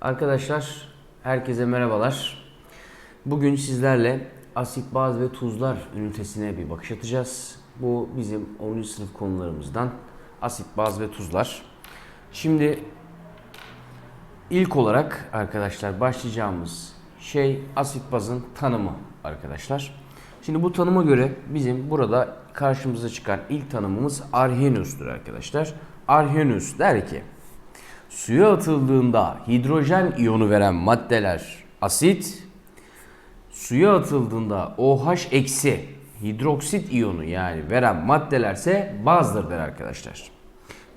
Arkadaşlar herkese merhabalar. Bugün sizlerle asit, baz ve tuzlar ünitesine bir bakış atacağız. Bu bizim 10. sınıf konularımızdan asit, baz ve tuzlar. Şimdi ilk olarak arkadaşlar başlayacağımız şey asit bazın tanımı arkadaşlar. Şimdi bu tanıma göre bizim burada karşımıza çıkan ilk tanımımız Arrhenius'tur arkadaşlar. Arrhenius der ki Suya atıldığında hidrojen iyonu veren maddeler asit, suya atıldığında OH eksi hidroksit iyonu yani veren maddelerse bazdır der arkadaşlar.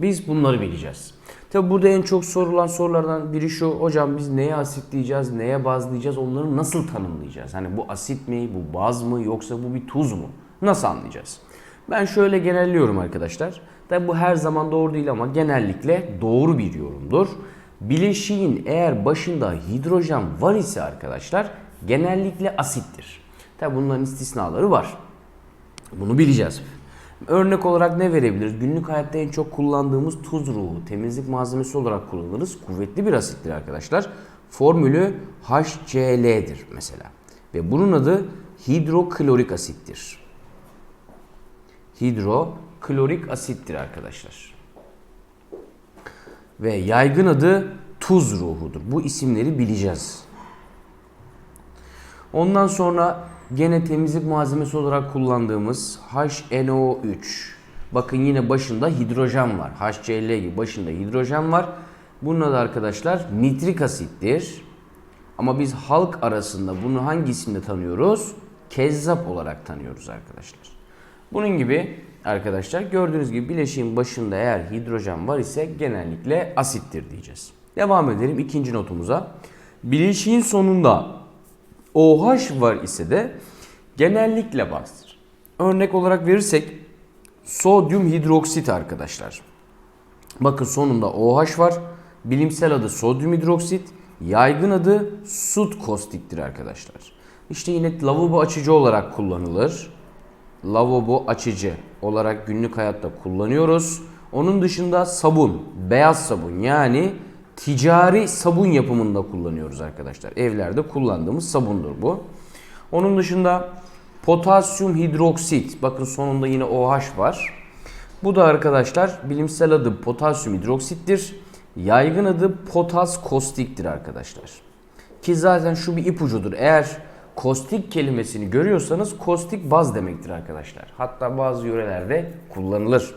Biz bunları bileceğiz. Tabi burada en çok sorulan sorulardan biri şu. Hocam biz neye asitleyeceğiz, neye bazlayacağız, onları nasıl tanımlayacağız? Hani bu asit mi, bu baz mı yoksa bu bir tuz mu? Nasıl anlayacağız? Ben şöyle genelliyorum arkadaşlar. Tabi bu her zaman doğru değil ama genellikle doğru bir yorumdur. Bileşiğin eğer başında hidrojen var ise arkadaşlar genellikle asittir. Tabi bunların istisnaları var. Bunu bileceğiz. Örnek olarak ne verebiliriz? Günlük hayatta en çok kullandığımız tuz ruhu, temizlik malzemesi olarak kullanırız. Kuvvetli bir asittir arkadaşlar. Formülü HCl'dir mesela. Ve bunun adı hidroklorik asittir. Hidroklorik asittir arkadaşlar. Ve yaygın adı tuz ruhudur. Bu isimleri bileceğiz. Ondan sonra gene temizlik malzemesi olarak kullandığımız HNO3. Bakın yine başında hidrojen var. HCl gibi başında hidrojen var. Bunun adı arkadaşlar nitrik asittir. Ama biz halk arasında bunu hangi isimle tanıyoruz? Kezzap olarak tanıyoruz arkadaşlar. Bunun gibi arkadaşlar gördüğünüz gibi bileşiğin başında eğer hidrojen var ise genellikle asittir diyeceğiz. Devam edelim ikinci notumuza. Bileşiğin sonunda OH var ise de genellikle bazdır. Örnek olarak verirsek sodyum hidroksit arkadaşlar. Bakın sonunda OH var. Bilimsel adı sodyum hidroksit. Yaygın adı sud kostiktir arkadaşlar. İşte yine lavabo açıcı olarak kullanılır. Lavabo açıcı olarak günlük hayatta kullanıyoruz. Onun dışında sabun, beyaz sabun yani ticari sabun yapımında kullanıyoruz arkadaşlar. Evlerde kullandığımız sabundur bu. Onun dışında potasyum hidroksit. Bakın sonunda yine OH var. Bu da arkadaşlar bilimsel adı potasyum hidroksittir. Yaygın adı potas kostiktir arkadaşlar. Ki zaten şu bir ipucudur. Eğer kostik kelimesini görüyorsanız kostik baz demektir arkadaşlar. Hatta bazı yörelerde kullanılır.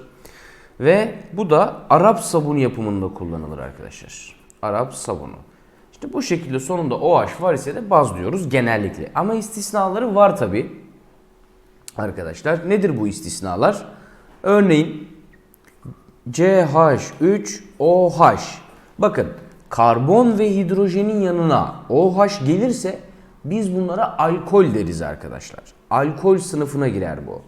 Ve bu da Arap sabunu yapımında kullanılır arkadaşlar. Arap sabunu. İşte bu şekilde sonunda OH var ise de baz diyoruz genellikle. Ama istisnaları var tabi. Arkadaşlar nedir bu istisnalar? Örneğin CH3OH. Bakın karbon ve hidrojenin yanına OH gelirse biz bunlara alkol deriz arkadaşlar. Alkol sınıfına girer bu.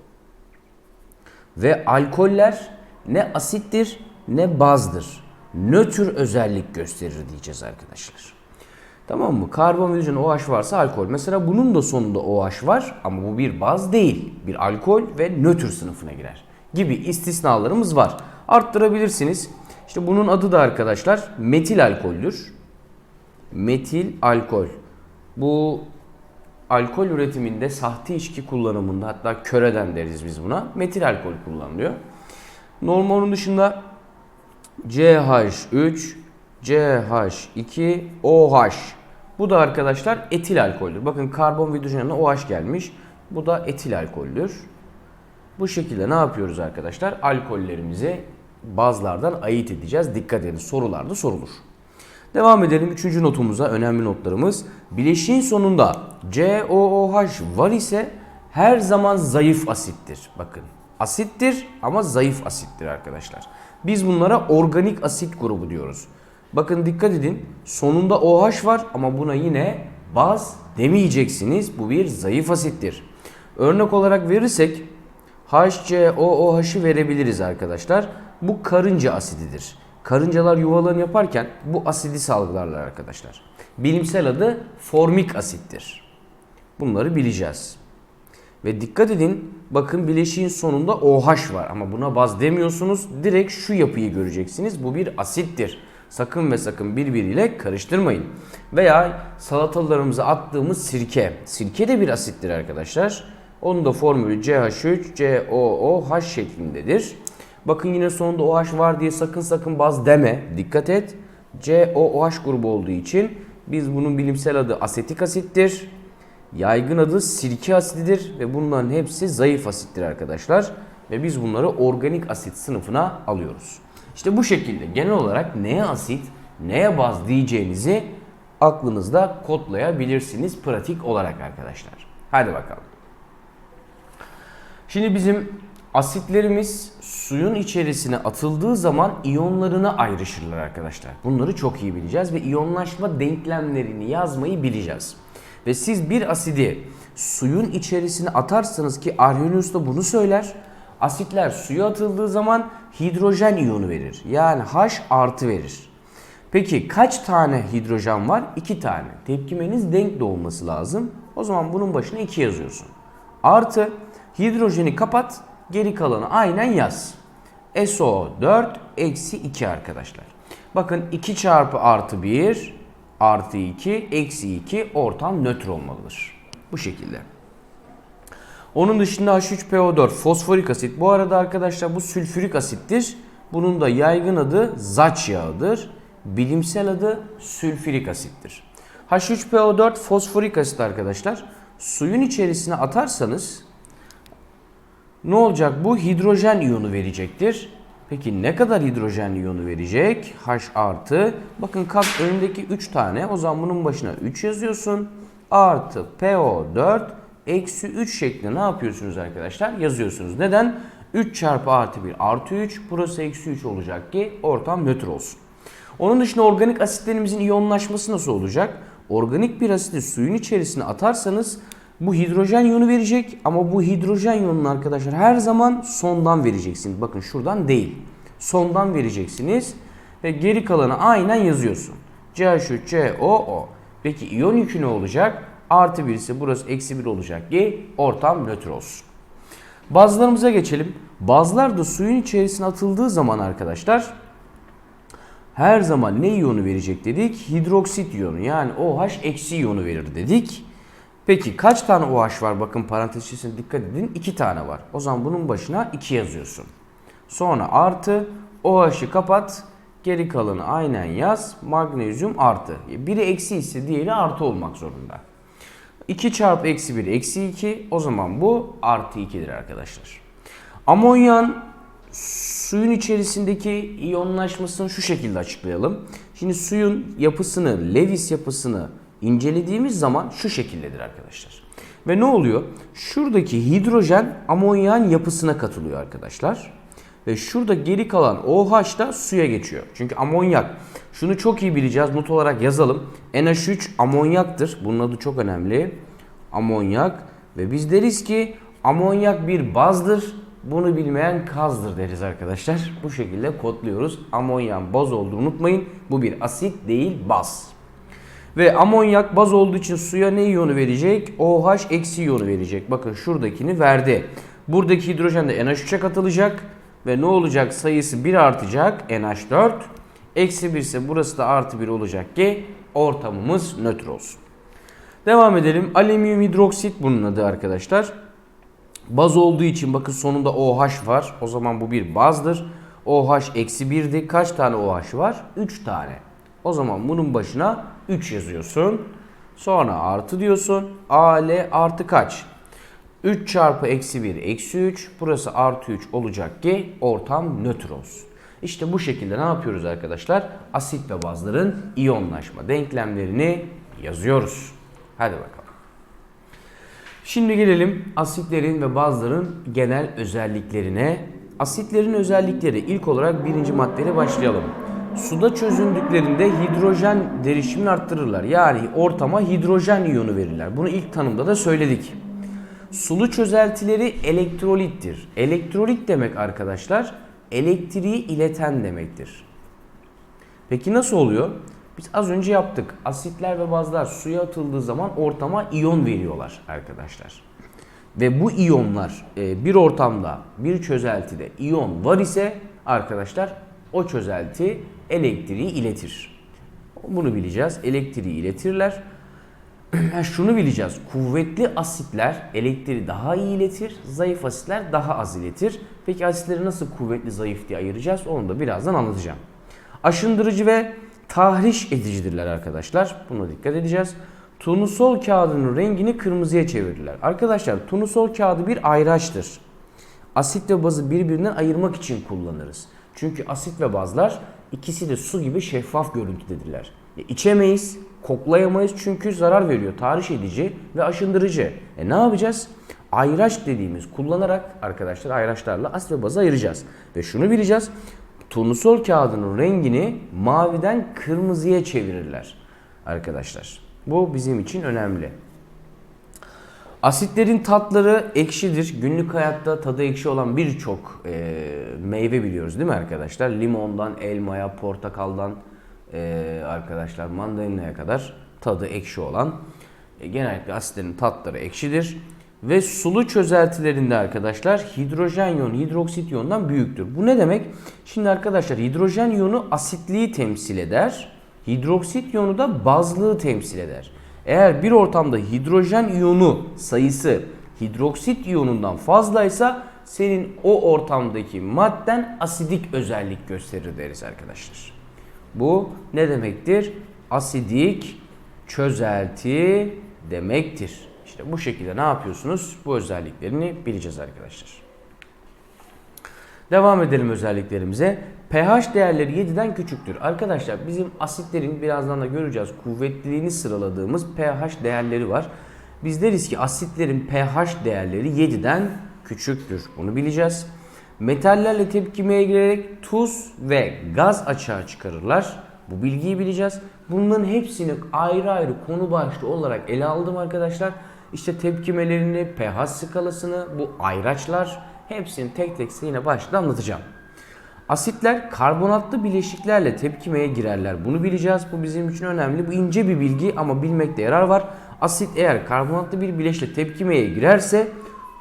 Ve alkoller ne asittir ne bazdır. Nötr özellik gösterir diyeceğiz arkadaşlar. Tamam mı? Karbon ve hidrojen OH varsa alkol. Mesela bunun da sonunda OH var ama bu bir baz değil. Bir alkol ve nötr sınıfına girer. Gibi istisnalarımız var. Arttırabilirsiniz. İşte bunun adı da arkadaşlar metil alkoldür. Metil alkol. Bu alkol üretiminde sahte içki kullanımında hatta köreden deriz biz buna. Metil alkol kullanılıyor. Normal dışında CH3, CH2, OH. Bu da arkadaşlar etil alkoldür. Bakın karbon ve yanına OH gelmiş. Bu da etil alkoldür. Bu şekilde ne yapıyoruz arkadaşlar? Alkollerimizi bazlardan ayırt edeceğiz. Dikkat edin sorularda sorulur. Devam edelim. Üçüncü notumuza önemli notlarımız. Bileşiğin sonunda COOH var ise her zaman zayıf asittir. Bakın asittir ama zayıf asittir arkadaşlar. Biz bunlara organik asit grubu diyoruz. Bakın dikkat edin sonunda OH var ama buna yine baz demeyeceksiniz. Bu bir zayıf asittir. Örnek olarak verirsek HCOOH'ı verebiliriz arkadaşlar. Bu karınca asididir. Karıncalar yuvalarını yaparken bu asidi salgılarlar arkadaşlar. Bilimsel adı formik asittir. Bunları bileceğiz. Ve dikkat edin bakın bileşiğin sonunda OH var ama buna baz demiyorsunuz. Direkt şu yapıyı göreceksiniz. Bu bir asittir. Sakın ve sakın birbiriyle karıştırmayın. Veya salatalarımıza attığımız sirke. Sirke de bir asittir arkadaşlar. Onun da formülü CH3, COOH şeklindedir. Bakın yine sonunda OH var diye sakın sakın baz deme. Dikkat et. COOH grubu olduğu için biz bunun bilimsel adı asetik asittir. Yaygın adı sirke asididir ve bunların hepsi zayıf asittir arkadaşlar. Ve biz bunları organik asit sınıfına alıyoruz. İşte bu şekilde genel olarak neye asit, neye baz diyeceğinizi aklınızda kodlayabilirsiniz pratik olarak arkadaşlar. Hadi bakalım. Şimdi bizim asitlerimiz suyun içerisine atıldığı zaman iyonlarına ayrışırlar arkadaşlar. Bunları çok iyi bileceğiz ve iyonlaşma denklemlerini yazmayı bileceğiz. Ve siz bir asidi suyun içerisine atarsanız ki Arrhenius da bunu söyler. Asitler suya atıldığı zaman hidrojen iyonu verir. Yani H artı verir. Peki kaç tane hidrojen var? 2 tane. Tepkimeniz denk de olması lazım. O zaman bunun başına 2 yazıyorsun. Artı hidrojeni kapat, geri kalanı aynen yaz. SO4 eksi 2 arkadaşlar. Bakın 2 çarpı artı 1 artı 2 eksi 2 ortam nötr olmalıdır. Bu şekilde. Onun dışında H3PO4 fosforik asit. Bu arada arkadaşlar bu sülfürik asittir. Bunun da yaygın adı zaç yağıdır. Bilimsel adı sülfürik asittir. H3PO4 fosforik asit arkadaşlar. Suyun içerisine atarsanız ne olacak? Bu hidrojen iyonu verecektir. Peki ne kadar hidrojen iyonu verecek? H artı. Bakın kat önündeki 3 tane. O zaman bunun başına 3 yazıyorsun. Artı PO4 eksi 3 şeklinde ne yapıyorsunuz arkadaşlar? Yazıyorsunuz. Neden? 3 çarpı artı 1 artı 3. Burası eksi 3 olacak ki ortam nötr olsun. Onun dışında organik asitlerimizin iyonlaşması nasıl olacak? Organik bir asiti suyun içerisine atarsanız bu hidrojen iyonu verecek ama bu hidrojen iyonunu arkadaşlar her zaman sondan vereceksiniz. Bakın şuradan değil. Sondan vereceksiniz ve geri kalanı aynen yazıyorsun. CH3, COO. Peki iyon yükü ne olacak? Artı 1 ise burası eksi 1 olacak ki ortam nötr olsun. Bazlarımıza geçelim. Bazlar da suyun içerisine atıldığı zaman arkadaşlar her zaman ne iyonu verecek dedik? Hidroksit iyonu yani OH eksi iyonu verir dedik. Peki kaç tane OH var? Bakın parantez içerisine dikkat edin. 2 tane var. O zaman bunun başına 2 yazıyorsun. Sonra artı OH'ı kapat. Geri kalanı aynen yaz. Magnezyum artı. Biri eksi ise diğeri artı olmak zorunda. 2 çarpı eksi 1 eksi 2. O zaman bu artı 2'dir arkadaşlar. Amonyan suyun içerisindeki iyonlaşmasını şu şekilde açıklayalım. Şimdi suyun yapısını, Lewis yapısını incelediğimiz zaman şu şekildedir arkadaşlar. Ve ne oluyor? Şuradaki hidrojen amonyan yapısına katılıyor arkadaşlar. Ve şurada geri kalan OH da suya geçiyor. Çünkü amonyak. Şunu çok iyi bileceğiz. Not olarak yazalım. NH3 amonyaktır. Bunun adı çok önemli. Amonyak. Ve biz deriz ki amonyak bir bazdır. Bunu bilmeyen kazdır deriz arkadaşlar. Bu şekilde kodluyoruz. Amonyan baz olduğunu unutmayın. Bu bir asit değil baz. Ve amonyak baz olduğu için suya ne iyonu verecek? OH eksi iyonu verecek. Bakın şuradakini verdi. Buradaki hidrojen de NH3'e katılacak. Ve ne olacak? Sayısı 1 artacak. NH4. Eksi 1 ise burası da artı 1 olacak ki ortamımız nötr olsun. Devam edelim. Alüminyum hidroksit bunun adı arkadaşlar. Baz olduğu için bakın sonunda OH var. O zaman bu bir bazdır. OH eksi 1'di. Kaç tane OH var? 3 tane. O zaman bunun başına 3 yazıyorsun. Sonra artı diyorsun. AL artı kaç? 3 çarpı eksi 1 eksi 3. Burası artı 3 olacak ki ortam nötr olsun. İşte bu şekilde ne yapıyoruz arkadaşlar? Asit ve bazların iyonlaşma denklemlerini yazıyoruz. Hadi bakalım. Şimdi gelelim asitlerin ve bazların genel özelliklerine. Asitlerin özellikleri ilk olarak birinci maddeyle başlayalım. Suda çözündüklerinde hidrojen derişimini arttırırlar. Yani ortama hidrojen iyonu verirler. Bunu ilk tanımda da söyledik. Sulu çözeltileri elektrolittir. Elektrolit demek arkadaşlar elektriği ileten demektir. Peki nasıl oluyor? Biz az önce yaptık. Asitler ve bazlar suya atıldığı zaman ortama iyon veriyorlar arkadaşlar. Ve bu iyonlar e, bir ortamda, bir çözeltide iyon var ise arkadaşlar O çözelti elektriği iletir. Bunu bileceğiz. Elektriği iletirler. Ha, Şunu bileceğiz. Kuvvetli asitler elektriği daha iyi iletir. Zayıf asitler daha az iletir. Peki asitleri nasıl kuvvetli zayıf diye ayıracağız? Onu da birazdan anlatacağım. Aşındırıcı ve tahriş edicidirler arkadaşlar. Buna dikkat edeceğiz. Turnusol kağıdının rengini kırmızıya çevirirler. Arkadaşlar turnusol kağıdı bir ayraçtır. Asit ve bazı birbirinden ayırmak için kullanırız. Çünkü asit ve bazlar ikisi de su gibi şeffaf görüntüdedirler. E, içemeyiz, koklayamayız çünkü zarar veriyor. Tahriş edici ve aşındırıcı. E ne yapacağız? Ayraç dediğimiz kullanarak arkadaşlar ayraçlarla asit ve bazı ayıracağız. Ve şunu bileceğiz. Turnusol kağıdının rengini maviden kırmızıya çevirirler arkadaşlar. Bu bizim için önemli. Asitlerin tatları ekşidir. Günlük hayatta tadı ekşi olan birçok e, meyve biliyoruz değil mi arkadaşlar? Limondan, elmaya, portakaldan e, arkadaşlar mandalinaya kadar tadı ekşi olan e, genellikle asitlerin tatları ekşidir. Ve sulu çözeltilerinde arkadaşlar hidrojen iyonu hidroksit iyonundan büyüktür. Bu ne demek? Şimdi arkadaşlar hidrojen iyonu asitliği temsil eder. Hidroksit iyonu da bazlığı temsil eder. Eğer bir ortamda hidrojen iyonu sayısı hidroksit iyonundan fazlaysa senin o ortamdaki madden asidik özellik gösterir deriz arkadaşlar. Bu ne demektir? Asidik çözelti demektir. İşte bu şekilde ne yapıyorsunuz? Bu özelliklerini bileceğiz arkadaşlar. Devam edelim özelliklerimize. pH değerleri 7'den küçüktür. Arkadaşlar bizim asitlerin birazdan da göreceğiz kuvvetliliğini sıraladığımız pH değerleri var. Biz deriz ki asitlerin pH değerleri 7'den küçüktür. Bunu bileceğiz. Metallerle tepkimeye girerek tuz ve gaz açığa çıkarırlar. Bu bilgiyi bileceğiz. Bunların hepsini ayrı ayrı konu başlığı olarak ele aldım arkadaşlar. İşte tepkimelerini, pH skalasını, bu ayraçlar hepsini tek tek size yine başta anlatacağım. Asitler karbonatlı bileşiklerle tepkimeye girerler. Bunu bileceğiz. Bu bizim için önemli. Bu ince bir bilgi ama bilmekte yarar var. Asit eğer karbonatlı bir bileşikle tepkimeye girerse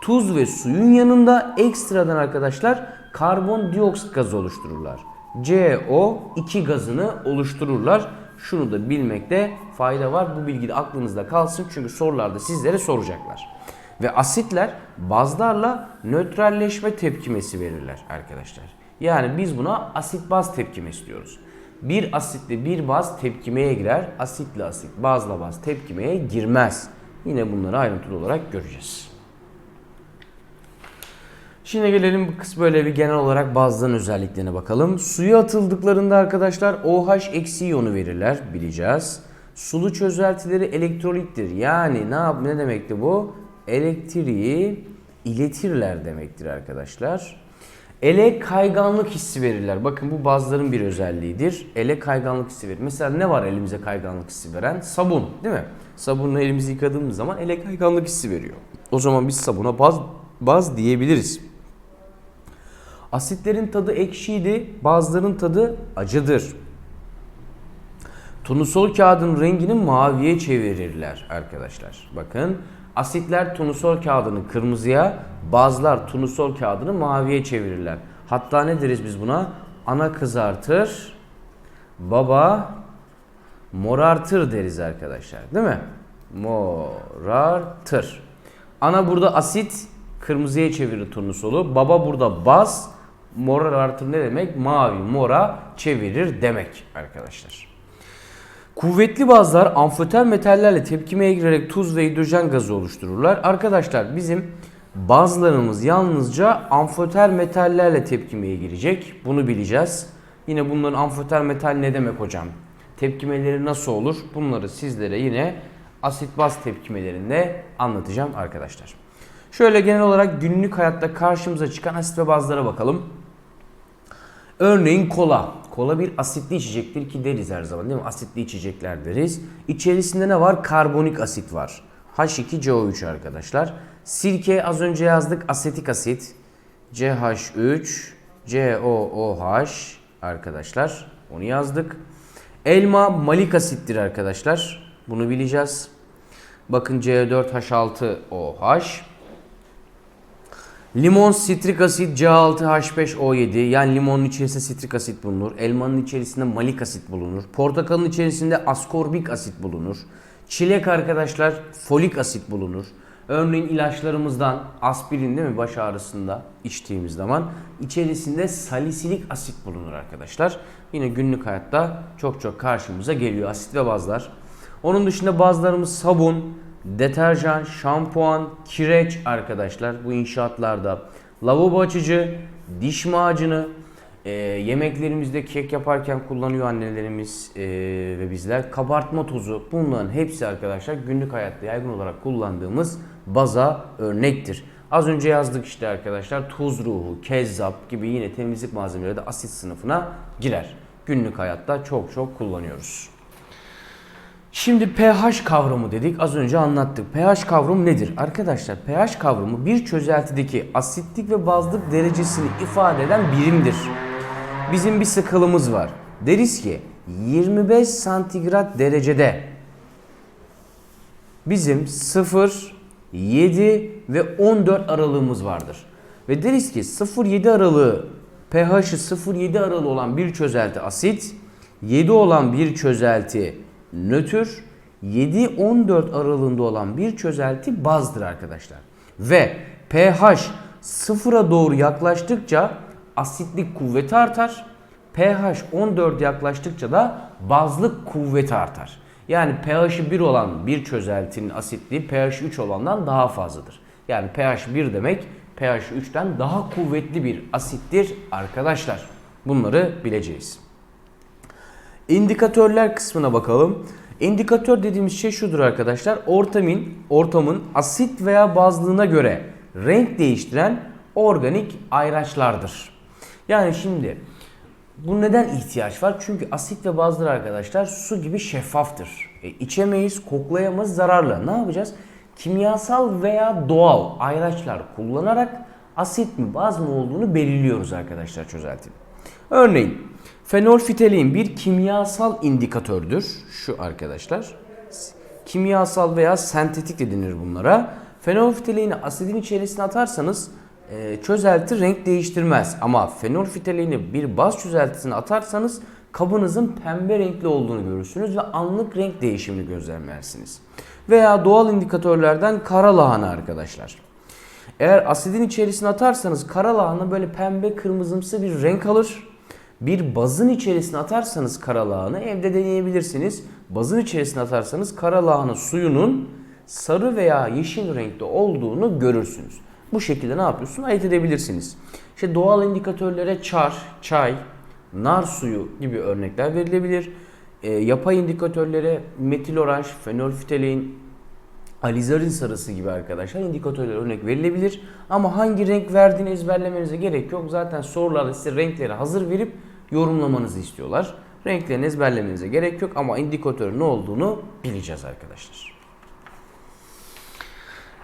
tuz ve suyun yanında ekstradan arkadaşlar karbondioksit gazı oluştururlar. CO2 gazını oluştururlar. Şunu da bilmekte fayda var. Bu bilgi de aklınızda kalsın çünkü sorularda sizlere soracaklar. Ve asitler bazlarla nötralleşme tepkimesi verirler arkadaşlar. Yani biz buna asit baz tepkimesi diyoruz. Bir asitle bir baz tepkimeye girer. Asitle asit, bazla baz tepkimeye girmez. Yine bunları ayrıntılı olarak göreceğiz. Şimdi gelelim böyle bir genel olarak bazıların özelliklerine bakalım. Suya atıldıklarında arkadaşlar OH eksi iyonu verirler bileceğiz. Sulu çözeltileri elektrolittir. Yani ne ne demekti bu? Elektriği iletirler demektir arkadaşlar. Ele kayganlık hissi verirler. Bakın bu bazıların bir özelliğidir. Ele kayganlık hissi verir. Mesela ne var elimize kayganlık hissi veren? Sabun değil mi? Sabunla elimizi yıkadığımız zaman ele kayganlık hissi veriyor. O zaman biz sabuna baz, baz diyebiliriz. Asitlerin tadı ekşiydi, bazıların tadı acıdır. Turnusol kağıdın rengini maviye çevirirler arkadaşlar. Bakın asitler turnusol kağıdını kırmızıya, bazılar turnusol kağıdını maviye çevirirler. Hatta ne deriz biz buna? Ana kızartır, baba morartır deriz arkadaşlar. Değil mi? Morartır. Ana burada asit, kırmızıya çevirir turnusolu. Baba burada baz, morartır ne demek? Mavi, mora çevirir demek arkadaşlar. Kuvvetli bazlar amfoter metallerle tepkimeye girerek tuz ve hidrojen gazı oluştururlar. Arkadaşlar bizim bazlarımız yalnızca amfoter metallerle tepkimeye girecek. Bunu bileceğiz. Yine bunların amfoter metal ne demek hocam? Tepkimeleri nasıl olur? Bunları sizlere yine asit baz tepkimelerinde anlatacağım arkadaşlar. Şöyle genel olarak günlük hayatta karşımıza çıkan asit ve bazlara bakalım. Örneğin kola. Kola bir asitli içecektir ki deriz her zaman değil mi? Asitli içecekler deriz. İçerisinde ne var? Karbonik asit var. H2CO3 arkadaşlar. Sirke az önce yazdık asetik asit. CH3 COOH arkadaşlar. Onu yazdık. Elma malik asittir arkadaşlar. Bunu bileceğiz. Bakın C4H6OH. Limon, sitrik asit, C6H5O7 yani limonun içerisinde sitrik asit bulunur. Elmanın içerisinde malik asit bulunur. Portakalın içerisinde askorbik asit bulunur. Çilek arkadaşlar folik asit bulunur. Örneğin ilaçlarımızdan aspirin değil mi baş ağrısında içtiğimiz zaman içerisinde salisilik asit bulunur arkadaşlar. Yine günlük hayatta çok çok karşımıza geliyor asit ve bazlar. Onun dışında bazılarımız sabun, deterjan, şampuan, kireç arkadaşlar bu inşaatlarda. Lavabo açıcı, diş macunu, e, yemeklerimizde kek yaparken kullanıyor annelerimiz e, ve bizler. Kabartma tozu bunların hepsi arkadaşlar günlük hayatta yaygın olarak kullandığımız baza örnektir. Az önce yazdık işte arkadaşlar tuz ruhu, kezzap gibi yine temizlik malzemeleri de asit sınıfına girer. Günlük hayatta çok çok kullanıyoruz. Şimdi pH kavramı dedik. Az önce anlattık. pH kavramı nedir? Arkadaşlar pH kavramı bir çözeltideki asitlik ve bazlık derecesini ifade eden birimdir. Bizim bir sıkılımız var. Deriz ki 25 santigrat derecede bizim 0, 7 ve 14 aralığımız vardır. Ve deriz ki 0-7 aralığı pH'i 0-7 aralığı olan bir çözelti asit, 7 olan bir çözelti nötr, 7-14 aralığında olan bir çözelti bazdır arkadaşlar. Ve pH sıfıra doğru yaklaştıkça asitlik kuvveti artar. pH 14 yaklaştıkça da bazlık kuvveti artar. Yani pH'i 1 olan bir çözeltinin asitliği pH 3 olandan daha fazladır. Yani pH 1 demek pH 3'ten daha kuvvetli bir asittir arkadaşlar. Bunları bileceğiz. İndikatörler kısmına bakalım. İndikatör dediğimiz şey şudur arkadaşlar. Ortamın, ortamın asit veya bazlığına göre renk değiştiren organik ayraçlardır. Yani şimdi bu neden ihtiyaç var? Çünkü asit ve bazlar arkadaşlar su gibi şeffaftır. E, içemeyiz, koklayamayız, zararlı. Ne yapacağız? Kimyasal veya doğal ayraçlar kullanarak asit mi baz mı olduğunu belirliyoruz arkadaşlar çözeltinin. Örneğin fenolfitalein bir kimyasal indikatördür. Şu arkadaşlar. Kimyasal veya sentetik de denir bunlara. Fenolfitaleini asidin içerisine atarsanız e, çözelti renk değiştirmez. Ama fenolfitaleini bir baz çözeltisine atarsanız kabınızın pembe renkli olduğunu görürsünüz ve anlık renk değişimini gözlemlersiniz. Veya doğal indikatörlerden kara lahana arkadaşlar. Eğer asidin içerisine atarsanız kara lahana böyle pembe kırmızımsı bir renk alır. Bir bazın içerisine atarsanız kara lahana evde deneyebilirsiniz. Bazın içerisine atarsanız kara lahana suyunun sarı veya yeşil renkte olduğunu görürsünüz. Bu şekilde ne yapıyorsun? Ayırt edebilirsiniz. İşte doğal indikatörlere çar, çay, nar suyu gibi örnekler verilebilir. E, yapay indikatörlere metil oranj, fenolfitalein, alizarin sarısı gibi arkadaşlar indikatörler örnek verilebilir. Ama hangi renk verdiğini ezberlemenize gerek yok. Zaten sorularda size renkleri hazır verip yorumlamanızı istiyorlar. Renklerini ezberlemenize gerek yok ama indikatörün ne olduğunu bileceğiz arkadaşlar.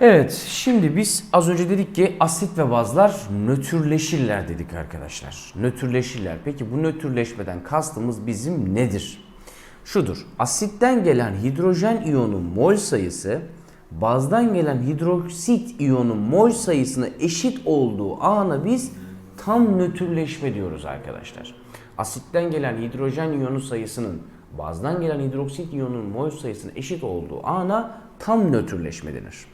Evet, şimdi biz az önce dedik ki asit ve bazlar nötrleşirler dedik arkadaşlar. Nötrleşirler. Peki bu nötrleşmeden kastımız bizim nedir? Şudur. Asitten gelen hidrojen iyonun mol sayısı bazdan gelen hidroksit iyonun mol sayısına eşit olduğu ana biz tam nötrleşme diyoruz arkadaşlar. Asitten gelen hidrojen iyonu sayısının bazdan gelen hidroksit iyonun mol sayısına eşit olduğu ana tam nötrleşme denir.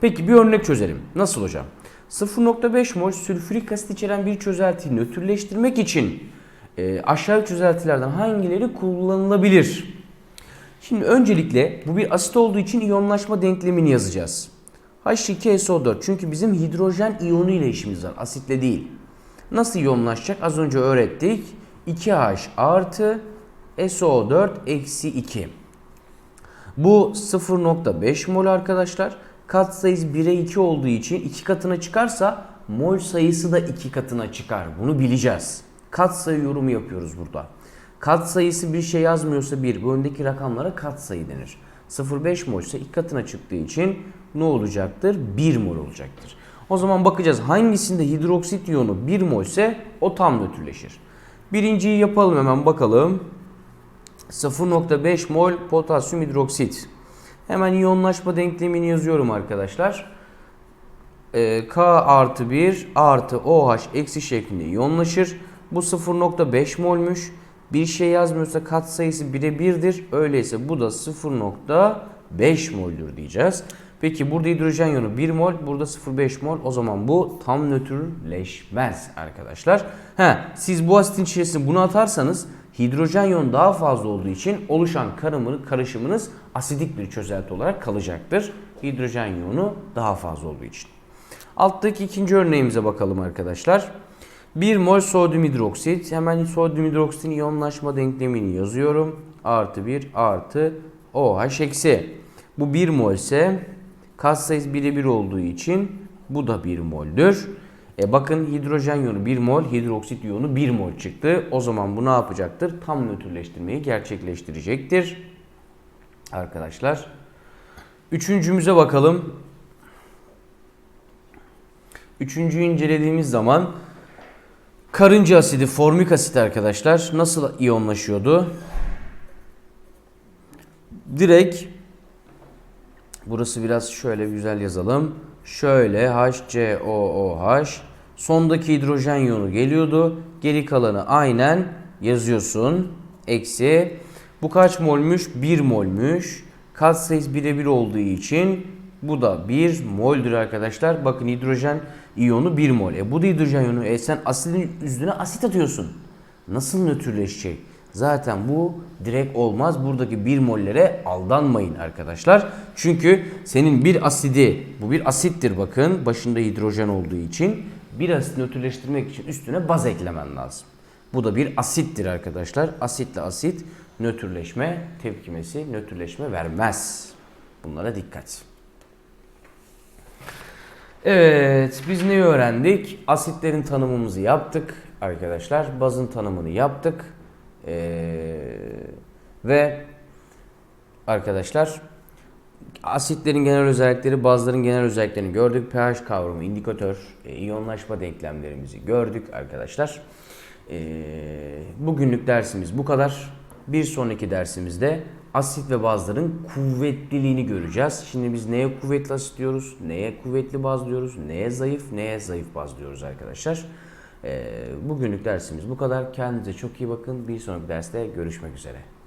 Peki bir örnek çözelim. Nasıl hocam? 0.5 mol sülfürik asit içeren bir çözeltiyi nötrleştirmek için e, aşağı çözeltilerden hangileri kullanılabilir? Şimdi öncelikle bu bir asit olduğu için iyonlaşma denklemini yazacağız. H2SO4 çünkü bizim hidrojen iyonu ile işimiz var asitle değil. Nasıl iyonlaşacak az önce öğrettik. 2H artı SO4 eksi 2. Bu 0.5 mol arkadaşlar. Kat sayısı 1'e 2 olduğu için 2 katına çıkarsa mol sayısı da 2 katına çıkar. Bunu bileceğiz. Kat sayı yorumu yapıyoruz burada. Kat sayısı bir şey yazmıyorsa 1. Bu öndeki rakamlara kat sayı denir. 0,5 mol ise 2 katına çıktığı için ne olacaktır? 1 mol olacaktır. O zaman bakacağız hangisinde hidroksit iyonu 1 mol ise o tam nötrleşir. Birinciyi yapalım hemen bakalım. 0.5 mol potasyum hidroksit. Hemen iyonlaşma denklemini yazıyorum arkadaşlar. e, K artı 1 artı OH eksi şeklinde iyonlaşır. Bu 0.5 molmüş. Bir şey yazmıyorsa katsayısı 1'e 1'dir. Öyleyse bu da 0.5 moldür diyeceğiz. Peki burada hidrojen yonu 1 mol, burada 0.5 mol. O zaman bu tam nötrleşmez arkadaşlar. He, siz bu asitin içerisine bunu atarsanız hidrojen yonu daha fazla olduğu için oluşan karımını, karışımınız asidik bir çözelti olarak kalacaktır. Hidrojen yonu daha fazla olduğu için. Alttaki ikinci örneğimize bakalım arkadaşlar. 1 mol sodyum hidroksit. Hemen sodyum hidroksitin iyonlaşma denklemini yazıyorum. Artı 1 artı OH eksi. Bu 1 mol ise katsayısı 1'e 1 olduğu için bu da 1 moldür. E bakın hidrojen yonu 1 mol, hidroksit iyonu 1 mol çıktı. O zaman bu ne yapacaktır? Tam nötrleştirmeyi gerçekleştirecektir. Arkadaşlar. Üçüncümüze bakalım. Üçüncüyü incelediğimiz zaman karınca asidi, formik asit arkadaşlar nasıl iyonlaşıyordu? Direkt burası biraz şöyle güzel yazalım. Şöyle HCOOH sondaki hidrojen yonu geliyordu. Geri kalanı aynen yazıyorsun. Eksi bu kaç molmüş? 1 molmüş. Katsayısı 1'e 1 olduğu için bu da 1 moldür arkadaşlar. Bakın hidrojen iyonu 1 mol. E bu da hidrojen iyonu. E sen asidin üstüne asit atıyorsun. Nasıl nötrleşecek? Zaten bu direkt olmaz. Buradaki 1 mollere aldanmayın arkadaşlar. Çünkü senin bir asidi, bu bir asittir bakın. Başında hidrojen olduğu için. Bir asit nötrleştirmek için üstüne baz eklemen lazım. Bu da bir asittir arkadaşlar. Asitle asit nötrleşme tepkimesi, nötrleşme vermez. Bunlara dikkat. Evet, biz ne öğrendik? Asitlerin tanımımızı yaptık arkadaşlar. Bazın tanımını yaptık. Ee, ve arkadaşlar asitlerin genel özellikleri, bazıların genel özelliklerini gördük. pH kavramı, indikatör, e, iyonlaşma denklemlerimizi gördük arkadaşlar. Ee, bugünlük dersimiz bu kadar. Bir sonraki dersimizde asit ve bazların kuvvetliliğini göreceğiz. Şimdi biz neye kuvvetli asit diyoruz, neye kuvvetli baz diyoruz, neye zayıf, neye zayıf baz diyoruz arkadaşlar. Ee, bugünlük dersimiz bu kadar. Kendinize çok iyi bakın. Bir sonraki derste görüşmek üzere.